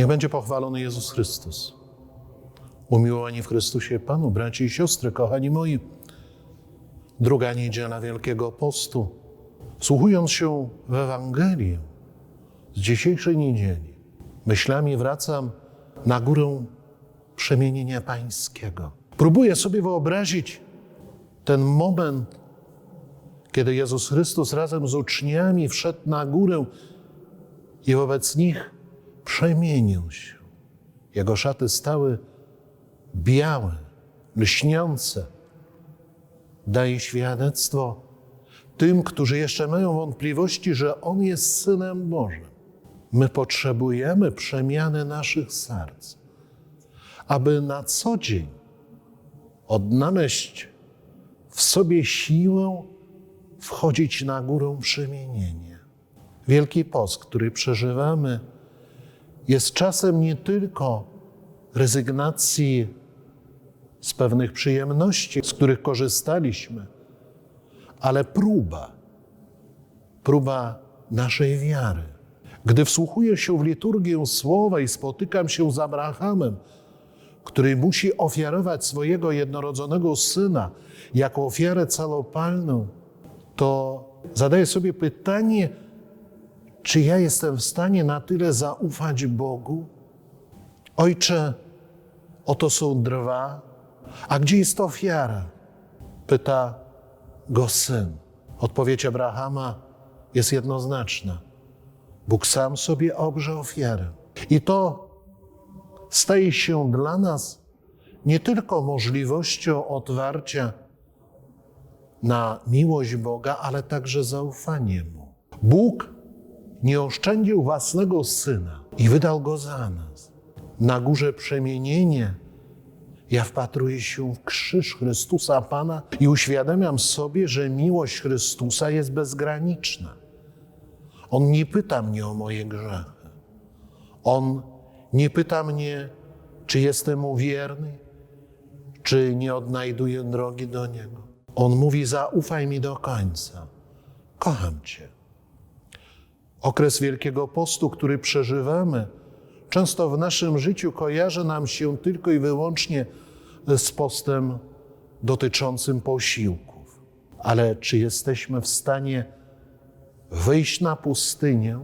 Niech będzie pochwalony Jezus Chrystus. Umiłowani w Chrystusie Panu, braci i siostry, kochani moi, druga niedziela Wielkiego Postu. Słuchując się w Ewangelię z dzisiejszej niedzieli, myślami wracam na górę przemienienia Pańskiego. Próbuję sobie wyobrazić ten moment, kiedy Jezus Chrystus razem z uczniami wszedł na górę i wobec nich przemienił się. Jego szaty stały białe, lśniące. Daje świadectwo tym, którzy jeszcze mają wątpliwości, że On jest Synem Bożym. My potrzebujemy przemiany naszych serc, aby na co dzień odnaleźć w sobie siłę wchodzić na górę przemienienia. Wielki Post, który przeżywamy, jest czasem nie tylko rezygnacji z pewnych przyjemności, z których korzystaliśmy, ale próba, próba naszej wiary. Gdy wsłuchuję się w liturgię słowa i spotykam się z Abrahamem, który musi ofiarować swojego jednorodzonego syna jako ofiarę calopalną, to zadaję sobie pytanie, czy ja jestem w stanie na tyle zaufać Bogu? Ojcze, oto są drwa, a gdzie jest ofiara? Pyta go syn. Odpowiedź Abrahama jest jednoznaczna. Bóg sam sobie obrze ofiarę. I to staje się dla nas nie tylko możliwością otwarcia na miłość Boga, ale także zaufanie Mu. Bóg nie oszczędził własnego syna i wydał go za nas. Na górze przemienienie ja wpatruję się w krzyż Chrystusa Pana i uświadamiam sobie, że miłość Chrystusa jest bezgraniczna. On nie pyta mnie o moje grzechy. On nie pyta mnie, czy jestem mu wierny, czy nie odnajduję drogi do Niego. On mówi: Zaufaj mi do końca. Kocham Cię. Okres Wielkiego Postu, który przeżywamy, często w naszym życiu kojarzy nam się tylko i wyłącznie z postem dotyczącym posiłków. Ale czy jesteśmy w stanie wyjść na pustynię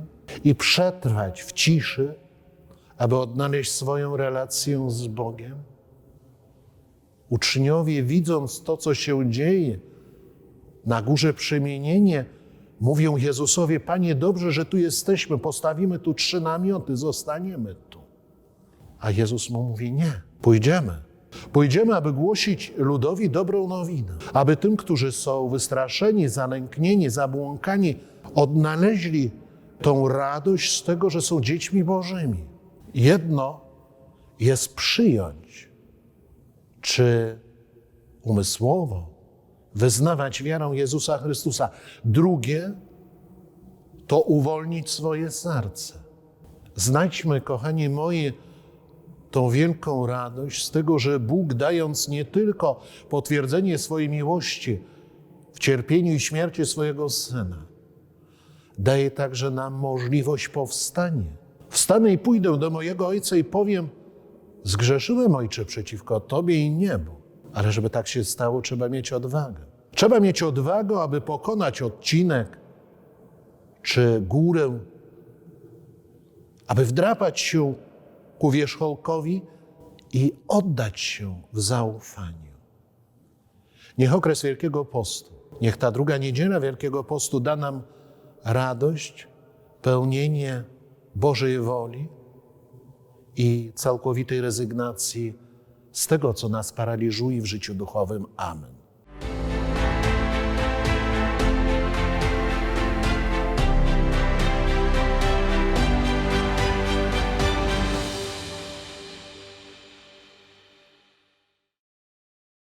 i przetrwać w ciszy, aby odnaleźć swoją relację z Bogiem? Uczniowie, widząc to, co się dzieje na górze przemienienie, mówią Jezusowi: Panie, dobrze, że tu jesteśmy, postawimy tu trzy namioty, zostaniemy tu. A Jezus mu mówi: Nie, pójdziemy. Pójdziemy, aby głosić ludowi dobrą nowinę, aby tym, którzy są wystraszeni, zalęknieni, zabłąkani, odnaleźli tą radość z tego, że są dziećmi Bożymi. Jedno jest przyjąć, czy umysłowo wyznawać wiarę Jezusa Chrystusa. Drugie to uwolnić swoje serce. Znajdźmy, kochani moi, tą wielką radość z tego, że Bóg, dając nie tylko potwierdzenie swojej miłości w cierpieniu i śmierci swojego Syna, daje także nam możliwość powstania. Wstanę i pójdę do mojego Ojca i powiem, zgrzeszyłem, Ojcze, przeciwko Tobie i niebu. Ale żeby tak się stało, trzeba mieć odwagę. Trzeba mieć odwagę, aby pokonać odcinek czy górę, aby wdrapać się ku wierzchołkowi i oddać się w zaufaniu. Niech okres Wielkiego Postu, niech ta druga niedziela Wielkiego Postu da nam radość, pełnienie Bożej woli i całkowitej rezygnacji z tego, co nas paraliżuje w życiu duchowym. Amen.